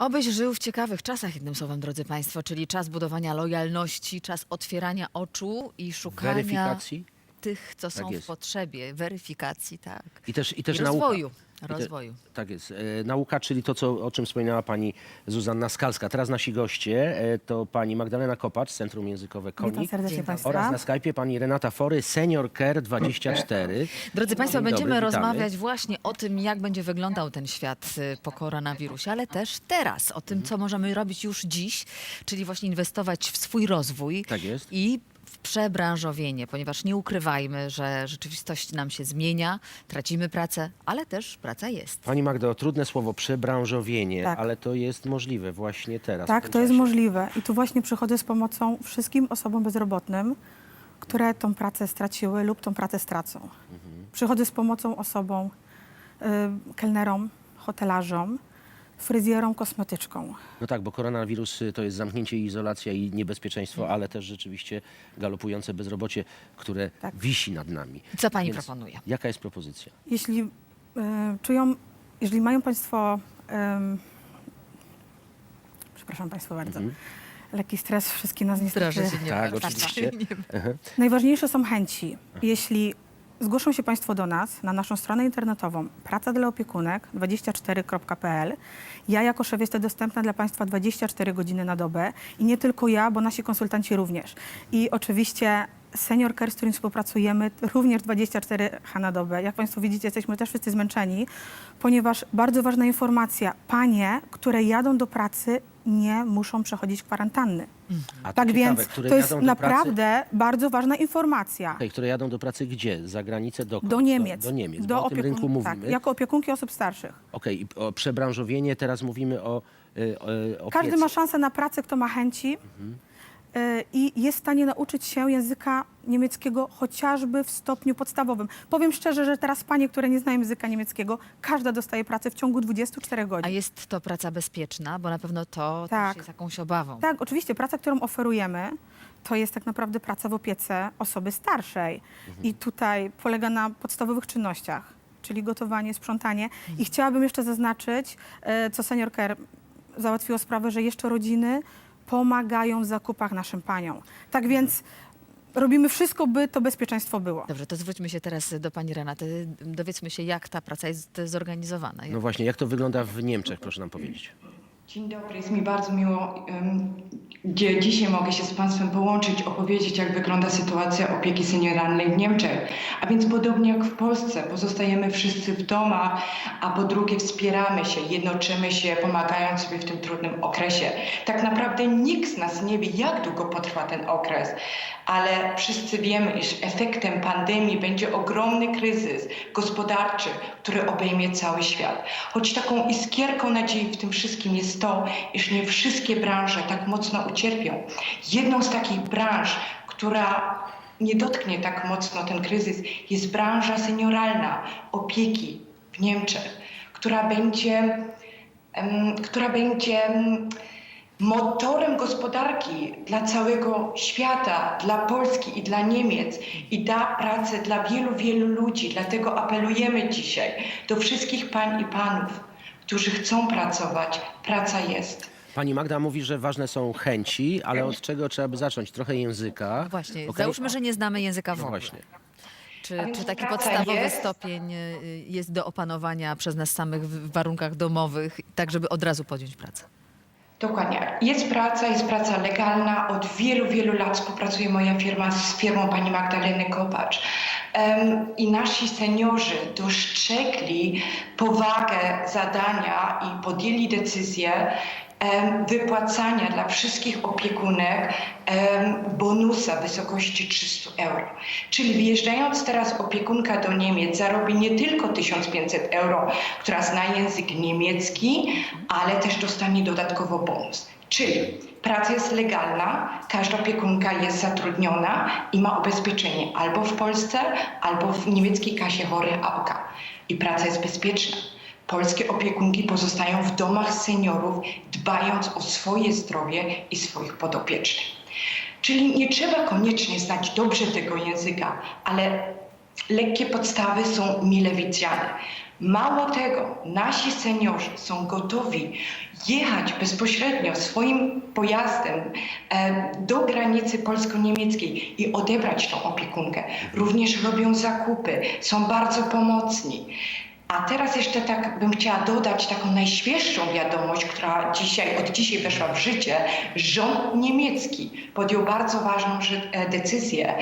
Obyś żył w ciekawych czasach, jednym słowem, drodzy Państwo, czyli czas budowania lojalności, czas otwierania oczu i szukania Weryfikacji tych, co są w potrzebie, weryfikacji, tak. i też, i też I nauka. rozwoju. Te- Rozwoju. Tak jest. E, nauka, czyli to, co, o czym wspominała pani Zuzanna Skalska. Teraz nasi goście e, to pani Magdalena Kopacz Centrum Językowe Witam Konik serdecznie. Państwa. oraz na Skype'ie pani Renata Fory, Senior Care 24. Drodzy Państwo, Dzień będziemy witamy. rozmawiać właśnie o tym, jak będzie wyglądał ten świat y, po koronawirusie, ale też teraz, o tym, Mhm. co możemy robić już dziś, czyli właśnie inwestować w swój rozwój Tak jest. i przebranżowienie, ponieważ nie ukrywajmy, że rzeczywistość nam się zmienia, tracimy pracę, ale też praca jest. Pani Magdo, trudne słowo, przebranżowienie, Tak. ale to jest możliwe właśnie teraz. w Tak, tym to jest czasie. możliwe. I tu właśnie przychodzę z pomocą wszystkim osobom bezrobotnym, które tą pracę straciły lub tą pracę stracą. Mhm. Przychodzę z pomocą osobom, y, kelnerom, hotelarzom, fryzjerom, kosmetyczką. No tak, bo koronawirus y, to jest zamknięcie i izolacja i niebezpieczeństwo, ale też rzeczywiście galopujące bezrobocie, które Tak. wisi nad nami. Co Pani Więc proponuje? Jaka jest propozycja? Jeśli y, czują, jeżeli mają Państwo, przepraszam Państwa bardzo, Mhm. lekki stres, wszystkie nas niestety... Proszę się nie Tak, oczywiście. Nie Najważniejsze są chęci. Jeśli zgłoszą się Państwo do nas na naszą stronę internetową praca dla opiekunek 24.pl, ja jako szef jestem dostępna dla Państwa 24 godziny na dobę i nie tylko ja, bo nasi konsultanci również. I oczywiście Senior Care, z którym współpracujemy, również 24 H na dobę. Jak Państwo widzicie, jesteśmy też wszyscy zmęczeni, ponieważ bardzo ważna informacja, panie, które jadą do pracy, nie muszą przechodzić kwarantanny. A to Tak ciekawe, więc które to jest jadą do naprawdę bardzo ważna informacja. Okej, które jadą do pracy gdzie? Za granicę? Dokąd? Do Niemiec. Do, do Niemiec, bo o tym rynku tak, mówimy. jako opiekunki osób starszych. Okej, i o przebranżowienie, teraz mówimy o, y, o, o Każdy ma szansę na pracę, kto ma chęci y, i jest w stanie nauczyć się języka niemieckiego chociażby w stopniu podstawowym. Powiem szczerze, że teraz panie, które nie znają języka niemieckiego, każda dostaje pracę w ciągu 24 A godzin. jest to praca bezpieczna, bo na pewno to Tak. też jest jakąś obawą. Tak, oczywiście praca, którą oferujemy, to jest tak naprawdę praca w opiece osoby starszej. I tutaj polega na podstawowych czynnościach, czyli gotowanie, sprzątanie. I chciałabym jeszcze zaznaczyć, e, co Senior Care załatwiło sprawę, że jeszcze rodziny pomagają w zakupach naszym paniom. Tak więc robimy wszystko, by to bezpieczeństwo było. Dobrze, to zwróćmy się teraz do pani Renaty. Dowiedzmy się, jak ta praca jest zorganizowana. No właśnie, jak to wygląda w Niemczech, proszę nam powiedzieć. Dzień dobry, jest mi bardzo miło, gdzie dzisiaj mogę się z Państwem połączyć, opowiedzieć, jak wygląda sytuacja opieki senioralnej w Niemczech. A więc podobnie jak w Polsce, pozostajemy wszyscy w domach, a po drugie wspieramy się, jednoczymy się, pomagając sobie w tym trudnym okresie. Tak naprawdę nikt z nas nie wie, jak długo potrwa ten okres, ale wszyscy wiemy, iż efektem pandemii będzie ogromny kryzys gospodarczy, który obejmie cały świat. Choć taką iskierką nadziei w tym wszystkim jest to, iż nie wszystkie branże tak mocno ucierpią. Jedną z takich branż, która nie dotknie tak mocno ten kryzys, jest branża senioralna, opieki w Niemczech, która będzie, która będzie em, motorem gospodarki dla całego świata, dla Polski i dla Niemiec i da pracę dla wielu, wielu ludzi. Dlatego apelujemy dzisiaj do wszystkich pań i panów, którzy chcą pracować. Praca jest. Pani Magda mówi, że ważne są chęci, ale od czego trzeba by zacząć? Trochę języka. Właśnie, Okej? załóżmy, że nie znamy języka w No ogóle. właśnie. Czy, czy taki podstawowy jest? stopień y, jest do opanowania przez nas samych w warunkach domowych, tak żeby od razu podjąć pracę? Dokładnie. Jest praca, jest praca legalna. Od wielu, wielu lat współpracuje moja firma z firmą pani Magdaleny Kopacz. Em, I nasi seniorzy dostrzegli powagę zadania i podjęli decyzję wypłacania dla wszystkich opiekunek bonusa w wysokości 300 euro. Czyli wyjeżdżając teraz opiekunka do Niemiec zarobi nie tylko 1500 euro, która zna język niemiecki, ale też dostanie dodatkowo bonus. Czyli praca jest legalna, każda opiekunka jest zatrudniona i ma ubezpieczenie albo w Polsce, albo w niemieckiej kasie chorych AOK. I praca jest bezpieczna. Polskie opiekunki pozostają w domach seniorów, dbając o swoje zdrowie i swoich podopiecznych. Czyli nie trzeba koniecznie znać dobrze tego języka, ale lekkie podstawy są mile widziane. Mało tego, nasi seniorzy są gotowi jechać bezpośrednio swoim pojazdem e, do granicy polsko-niemieckiej i odebrać tą opiekunkę. Również robią zakupy, są bardzo pomocni. A teraz jeszcze tak bym chciała dodać taką najświeższą wiadomość, która dzisiaj, od dzisiaj weszła w życie. Rząd niemiecki podjął bardzo ważną e, decyzję.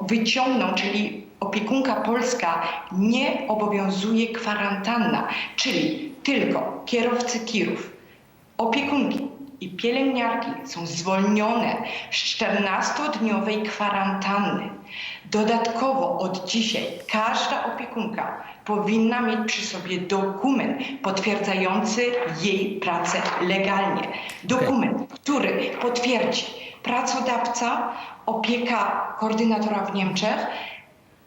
Wyciągnął, czyli opiekunka polska nie obowiązuje kwarantanna, czyli tylko kierowcy tirów, opiekunki i pielęgniarki są zwolnione z 14-dniowej kwarantanny. Dodatkowo od dzisiaj każda opiekunka powinna mieć przy sobie dokument potwierdzający jej pracę legalnie. Dokument, który potwierdzi pracodawca, opieka koordynatora w Niemczech,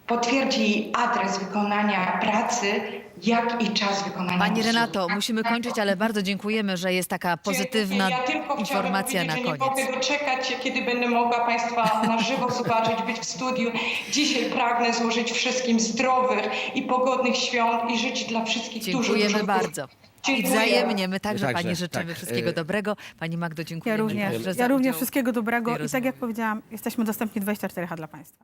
potwierdzi jej adres wykonania pracy, jak i czas wykonania Pani usługi. Renato, musimy kończyć, ale bardzo dziękujemy, że jest taka pozytywna ja tylko informacja na chciałabym powiedzieć, koniec. że nie mogę doczekać się, kiedy będę mogła Państwa na żywo zobaczyć, być w studiu. Dzisiaj pragnę złożyć wszystkim zdrowych i pogodnych świąt i życzyć dla wszystkich dużo, Dziękujemy dużo bardzo. I Dziękuję. wzajemnie, my także, Pani życzymy tak. wszystkiego Y- dobrego. Pani Magdo, Ja dziękujemy. również, także ja również wszystkiego dobrego i tak jak powiedziałam, jesteśmy dostępni 24H dla Państwa.